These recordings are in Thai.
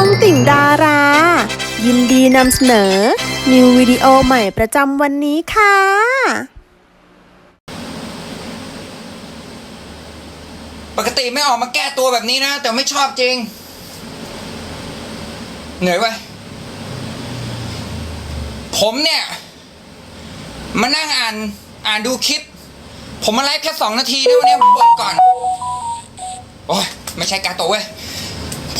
องติ่งดารา ยินดีนำเสนอ นิววิดีโอใหม่ประจำวันนี้ค่ะ ปกติไม่ออกมาแก้ตัวแบบนี้นะ แต่ไม่ชอบจริง เหนื่อยเว้ยผมเนี่ย มานั่งอ่านอ่านดูคลิป ผมมาไลฟ์แค่สองนาทีนะวันนี้ผมบอกก่อน โอ้ยไม่ใช่การตัวเว้ย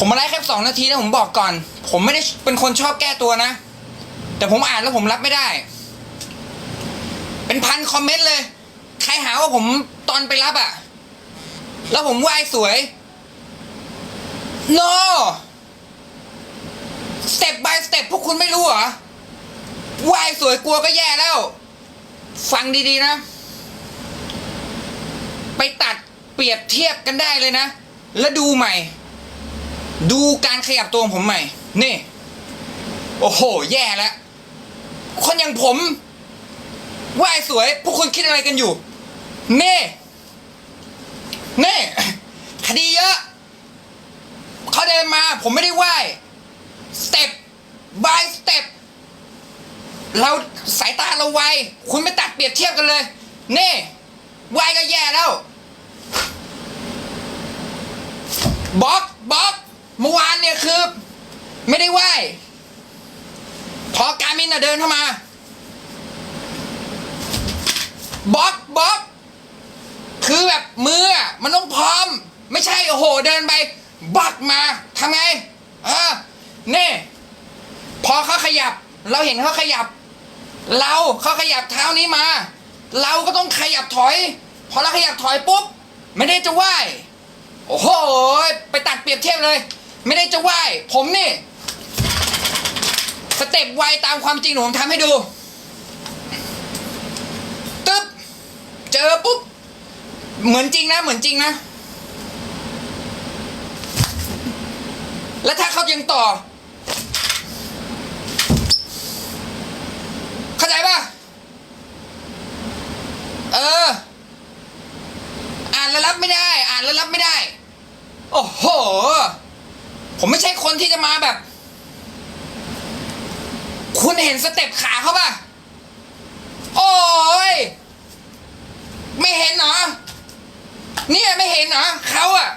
ผมมาไลฟ์แค่สองนาทีนะผมบอกก่อน ผมไม่ได้เป็นคนชอบแก้ตัวนะ แต่ผมอ่านแล้วผมรับไม่ได้ เป็นพันคอมเมนต์เลย ใครหาว่าผมตอนไปรับอะแล้วผมไหว้สวย no step by step พวกคุณไม่รู้เหรอไหว้สวยกลัวก็แย่แล้ว ฟังดีๆนะ ไปตัดเปรียบเทียบกันได้เลยนะ แล้วดูใหม่ ดูการขยับตัวของผมใหม่ นี่ โอ้โห แย่แล้ว คนอย่างผมไหว้สวย พวกคุณคิดอะไรกันอยู่ นี่ นี่ คดีเยอะ เขาเดินมา ผมไม่ได้ไหว้สเต็ป by สเต็ปเราสายตาเราไว คุณไม่ตัดเปรียบเทียบกันเลย นี่ไหวก็แย่แล้วบล็อกบล็อก เมื่อวานเนี่ยคือ ไม่ได้ไหวพอการมินอะเดินเข้ามาบล็อกบล็อกคือแบบมือมันต้องพร้อม ไม่ใช่โอ้โห เดินไปบักมาทำไงเออนี่พอเขาขยับ เราเห็นเขาขยับ เราเขาขยับเท้านี้มา เราก็ต้องขยับถอย พอเราขยับถอยปุ๊บ ไม่ได้จะไหวโอ้โห ไปตัดเปรียบเทียบเลย ไม่ได้จะไหวผมนี่ สเต็ปไวตามความจริงหนูผมทำให้ดูตึ๊บเจอปุ๊บ เหมือนจริงนะ เหมือนจริงนะ แล้วถ้าเขายังต่อ เข้าใจป่ะ เออ อ่านแล้วรับไม่ได้ อ่านแล้วรับไม่ได้ โอ้โห ผมไม่ใช่คนที่จะมาแบบ คุณเห็นสเต็ปขาเขาป่ะ โอ้ย ไม่เห็นเหรอ เนี่ยไม่เห็นเหรอเขาอะ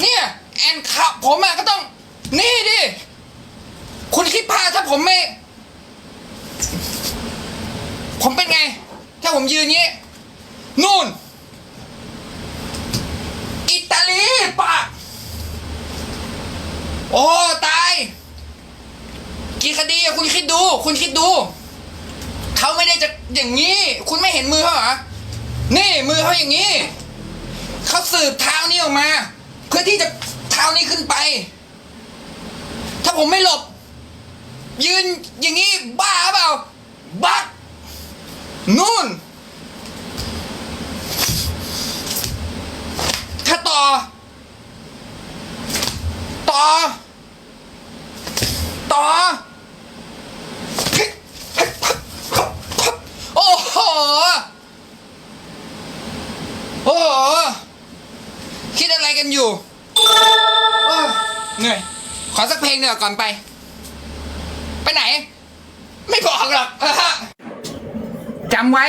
เนี่ยแอนเขาผมอะก็ต้อง นี่ดิ คุณคิดพาถ้าผมไม่ ผมเป็นไง ถ้าผมยืนงี้ นู่น อิตาลีปะ โอ้ตาย กี่คดีอะคุณคิดดู คุณคิดดู เขาไม่ได้จะอย่างนี้ คุณไม่เห็นมือเขาเหรอ นี่มือเขาอย่างนี้ เขาสืบเท้านี้ออกมา เพื่อที่จะเท้านี้ขึ้นไป ถ้าผมไม่หลบ ยืนอย่างนี้บ้าเปล่า บักนู่น ถ้าต่อ ต่อ ต่อ โอ้โห โอ้โห คิดอะไร กันอยู่เหนื่อยขอสักเพลงเหนึ่งก่อนไป ไปไหน ไม่บอกหรอกจำไว้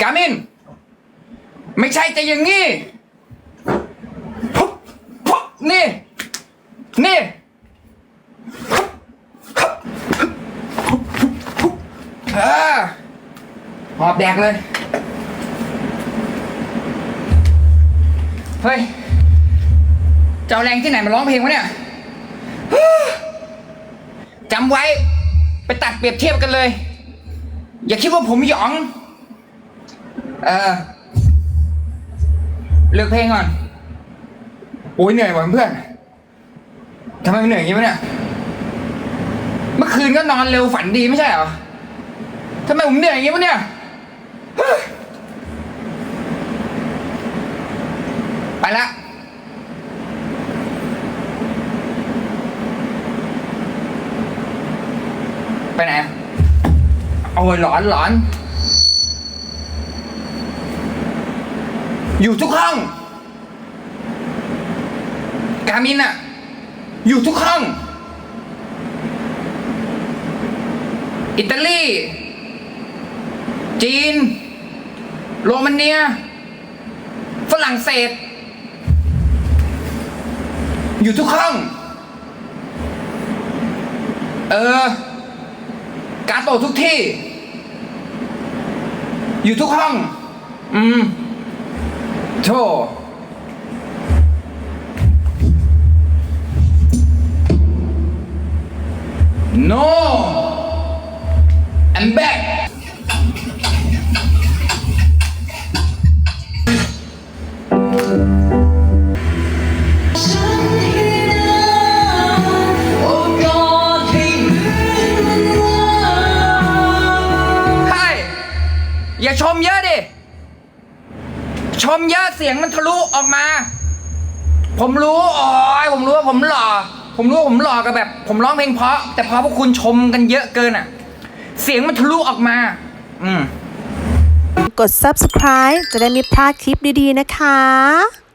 กามิน ไม่ใช่จะอย่างงี้ปุ๊บปุ๊บนี่ นี่เออหอบแดกเลย เฮ้ยจะเอาแรงที่ไหนมาร้องเพลงวะเนี่ยจำไว้ไปตัดเปรียบเทียบกันเลย อย่าคิดว่าผมหยอง เออเลือกเพลงก่อนโอ้ยเหนื่อยว่ะเพื่อนทำไมมันเหนื่อยอย่างนี้วะเนี่ย เมื่อคืนก็นอนเร็วฝันดีไม่ใช่เหรอทำไมผมเหนื่อยอย่างนี้วะเนี่ยเฮ้ยไปละ ไปไหนอะ โอ้ยหลอนหลอน อยู่ทุกห้อง กามินอะอยู่ทุกห้อง อิตาลี จีน โรมาเนีย ฝรั่งเศส อยู่ทุกห้อง เออ การโตทุกที่ อยู่ทุกห้อง อืมโธ่ No! I'm back! อย่าชมเยอะดิ ชมเยอะเสียงมันทะลุออกมา ผมรู้อ๋อผมรู้ว่าผมหล่อ ผมรู้ว่าผมหล่อกับแบบ ผมร้องเพลงเพราะ แต่พอพวกคุณชมกันเยอะเกินอะ เสียงมันทะลุออกมา อืม กด subscribe จะได้ไม่พลาดคลิปดีๆนะคะ